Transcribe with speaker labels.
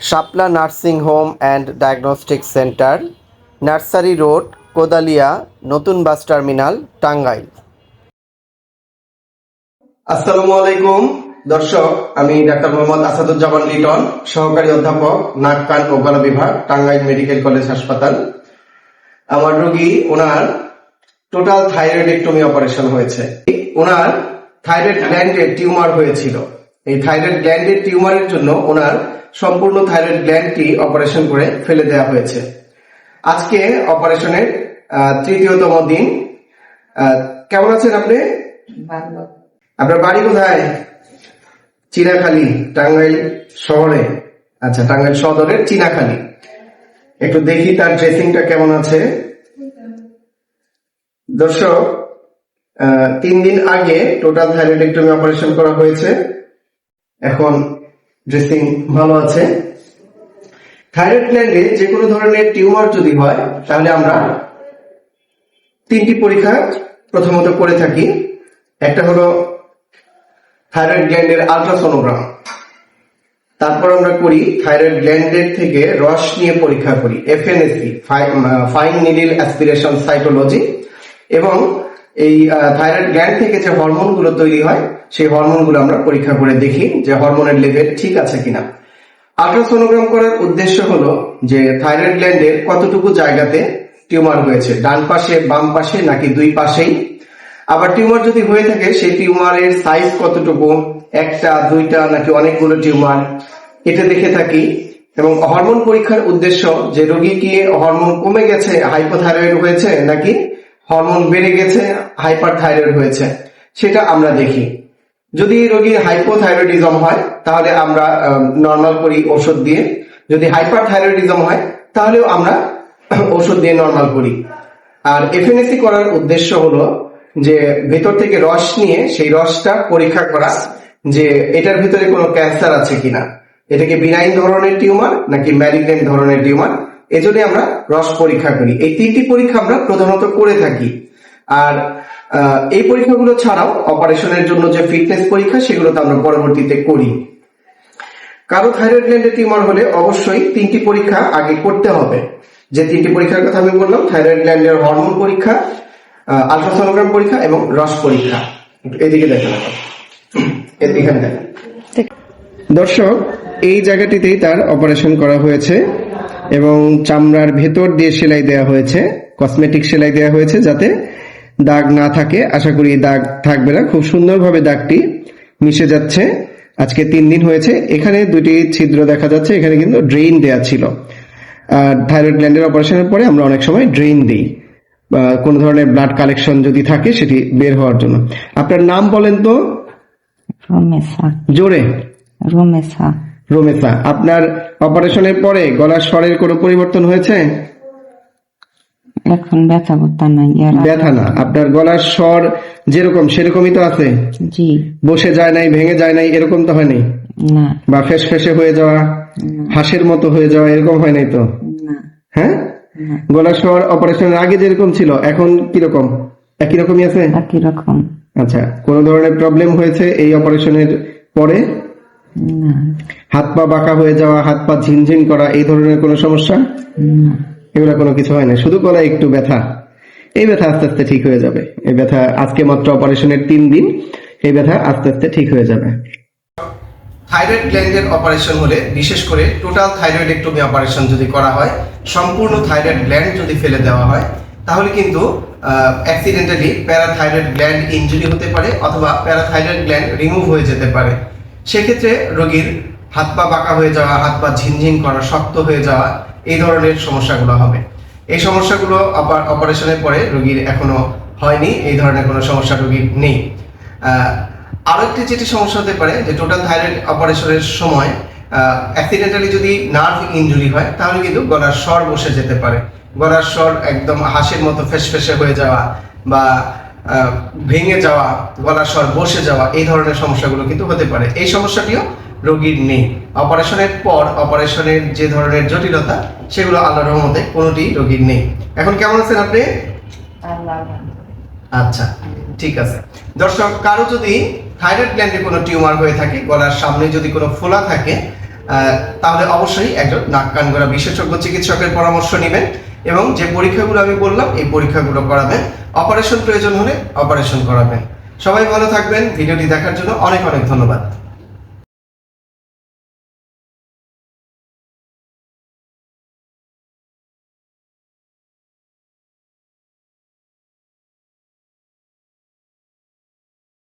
Speaker 1: Shapla nursing home and diagnostic centre, nursery road, Kodalia, নতুন bus terminal, Tangail. আসসালামু আলাইকুম। দর্শক, আমি ডাক্তার মোহাম্মদ আসাদুজ্জামান লিটন, সহকারী অধ্যাপক, নাক, কান ও গলা বিভাগ, টাঙ্গাইল মেডিকেল কলেজ হাসপাতাল। আমার রোগী, ওনার টোটাল থাইরয়েডেক্টমি অপারেশন হয়েছে। ওনার থাইরয়েড গ্ল্যান্ডে টিউমার হয়েছিল। এই থাইরয়েড গ্ল্যান্ডের টিউমারের জন্য ওনার সম্পূর্ণ থাইরয়েড গ্ল্যান্ডটি অপারেশন করে ফেলে দেওয়া হয়েছে। আজকে অপারেশনের তৃতীয়তম দিন। কেমন আছেন আপনি? আপনার বাড়ি কোথায়? চিনাখালী টাঙ্গাইল শহরে। আচ্ছা টাঙ্গাইল সদরের চিনাখালী। একটু দেখি তার ড্রেসিংটা কেমন আছে। দর্শক আহ, তিন দিন আগে টোটাল থাইরয়েডেক্টমি অপারেশন করা হয়েছে। এখন ড্রেসিং ভালো আছে থাইরয়েড গ্ল্যান্ডে যে কোনো ধরনের টিউমার যদি হয়, তাহলে আমরা তিনটি পরীক্ষা প্রথমত করে থাকি। একটা হলো থাইরয়েড গ্ল্যান্ডের আলট্রাসোনোগ্রাম তারপর আমরা করি থাইরয়েড গ্ল্যান্ডের থেকে রস নিয়ে পরীক্ষা করি FNAC fine needle aspiration cytology এবং এই থাইরয়েড গ্ল্যান্ড থেকে যে হরমোনগুলো তৈরি হয়, সেই হরমোনগুলো আমরা পরীক্ষা করে দেখি যে হরমোনের লেভেল ঠিক আছে কিনা। আলট্রাসোনোগ্রাম করার উদ্দেশ্য হলো যে থাইরয়েড গ্ল্যান্ডের কতটুকু জায়গাতে টিউমার হয়েছে, ডান পাশে, বাম পাশে, নাকি দুই পাশেই? আবার টিউমার যদি হয়ে থাকে, সেই টিউমারের সাইজ কতটুকু? একটা, দুইটা, নাকি অনেকগুলো টিউমার এটা দেখে থাকি। এবং হরমোন পরীক্ষার উদ্দেশ্য যে রোগী কি হরমোন কমে গেছে হাইপোথাইরয়েড হয়েছে, নাকি হরমোন বেড়ে গেছে হাইপার থাইরয়েড হয়েছে, সেটা আমরা দেখি। যদি রোগীর হাইপোথাইরয়েডিজম হয়, তাহলে আমরা নর্মাল করি ওষুধ দিয়ে। যদি হাইপার থাইরয়েডিজম হয়, তাহলেও আমরা ওষুধ দিয়ে নর্মাল করি। আর এফএনএসি করার উদ্দেশ্য হলো যে, ভেতর থেকে রস নিয়ে সেই রসটা পরীক্ষা করা যে, এটার ভিতরে কোনো ক্যান্সার আছে কিনা। এটাকে বিনাইন ধরনের টিউমার নাকি ম্যালিগনেন্ট ধরনের টিউমার? এজন্য আমরা রস পরীক্ষা করি। এই তিনটি পরীক্ষা আমরা প্রধানত করে থাকি। আর এই পরীক্ষাগুলো ছাড়াও অপারেশনের জন্য যে ফিটনেস পরীক্ষা, সেগুলো তো আমরা পরবর্তীতে করি। কারও থাইরয়েড গ্ল্যান্ডে টিউমার হলে অবশ্যই তিনটি পরীক্ষা আগে করতে হবে। যে তিনটি পরীক্ষার কথা আমি বললাম, থাইরয়েড গ্ল্যান্ডের হরমোন পরীক্ষা আলট্রাসোনোগ্রাম পরীক্ষা এবং রস পরীক্ষা। এদিকে দেখেন এখানে দেখেন। দর্শক, এই জায়গাটিতেই তার অপারেশন করা হয়েছে। এবং চামড়ার ভেতর দিয়ে সেলাই দেওয়া হয়েছে কসমেটিক সেলাই দেওয়া হয়েছে যাতে দাগ না থাকে। আশা করি দাগ থাকবে না। খুব সুন্দরভাবে দাগটি মিশে যাচ্ছে। আজকে তিন দিন হয়েছে। এখানে দুটি ছিদ্র দেখা যাচ্ছে। এখানে কিন্তু ড্রেইন দেয়া ছিল। আর থাইরয়েড গ্ল্যান্ডের অপারেশনের পরে আমরা অনেক সময় ড্রেইন দিই। বা কোনো ধরনের ব্লাড কালেকশন যদি থাকে সেটি বের হওয়ার জন্য। আপনার নাম বলেন তো? জোরে।
Speaker 2: রমেশা।
Speaker 1: রোমেসা আপনার অপারেশনের পরে গলার স্বরের কোনো পরিবর্তন হয়েছে?
Speaker 2: এখন ব্যথা করতে নাই
Speaker 1: ব্যথা না আপনার গলার স্বর যেরকম সেরকমই তো আছে?
Speaker 2: জি।
Speaker 1: বসে যায় নাই ভেঙে যায় নাই এরকম তো হয় নাই
Speaker 2: না।
Speaker 1: বা ফেস ফেসে হয়ে যাওয়া হাঁসের মতো হয়ে যাওয়া এরকম হয় নাই তো? হ্যাঁ? গলার স্বর অপারেশনের আগে যেরকম ছিল এখন কীরকম? একই রকমই আছে?
Speaker 2: একই রকম।
Speaker 1: আচ্ছা কোনো ধরনের প্রবলেম হয়েছে এই অপারেশনের পরে? হাত পা বাঁকা হয়ে যাওয়া হাত পা ঝিনঝিন করা এই ধরনের কোনো সমস্যা? এগুলো কোনো কিছু হয় না। শুধু গলায় একটু ব্যথা। এই ব্যথা আস্তে আস্তে ঠিক হয়ে যাবে। এই ব্যথা আজকে মাত্র অপারেশনের তিন দিন। এই ব্যথা আস্তে আস্তে ঠিক হয়ে যাবে। থাইরয়েড গ্ল্যান্ডের অপারেশন হলে বিশেষ করে টোটাল থাইরয়েডেক্টমি অপারেশন যদি করা হয় সম্পূর্ণ থাইরয়েড গ্ল্যান্ড যদি ফেলে দেওয়া হয় তাহলে কিন্তু অ্যাক্সিডেন্টালি প্যারাথাইরয়েড গ্ল্যান্ড ইনজুরি হতে পারে অথবা প্যারাথাইরয়েড গ্ল্যান্ড রিমুভ হয়ে যেতে পারে। সেক্ষেত্রে রোগীর হাত পা বাঁকা হয়ে যাওয়া, হাত পা ঝিনঝিন করা, শক্ত হয়ে যাওয়া, এই ধরনের সমস্যাগুলো হবে। এই সমস্যাগুলো অপারেশনের পরে রোগীর এখনও হয়নি, এই ধরনের কোনো সমস্যা রোগীর নেই। আরও একটি যেটি সমস্যা হতে পারে, যে টোটাল থাইরয়েড অপারেশনের সময় অ্যাক্সিডেন্টালি যদি নার্ভ ইনজুরি হয়, তাহলে কিন্তু গলার স্বর বসে যেতে পারে। গলার স্বর একদম হাসির মতো ফেসফেসে হয়ে যাওয়া বা ভেঙে যাওয়া গলার স্বর বসে যাওয়া এই ধরনের সমস্যাগুলো কিন্তু হতে পারে। এই সমস্যাটিও রোগীর নেই। অপারেশনের পর অপারেশনের যে ধরনের জটিলতা সেগুলো আল্লাহর রহমতে কোনোটি রোগীর নেই। এখন কেমন আছেন আপনি? আচ্ছা ঠিক আছে। দর্শক কারও যদি থাইরয়েড গ্ল্যান্ডে কোনো টিউমার হয়ে থাকে গলার সামনে যদি কোনো ফোলা থাকে তাহলে অবশ্যই একজন নাক কান গলা বিশেষজ্ঞ চিকিৎসকের পরামর্শ নেবেন। এবং যে পরীক্ষাগুলো আমি বললাম, এই পরীক্ষাগুলো করাবেন অপারেশন প্রয়োজন হলে অপারেশন করাবেন সবাই ভালো থাকবেন। ভিডিওটি দেখার জন্য অনেক অনেক ধন্যবাদ।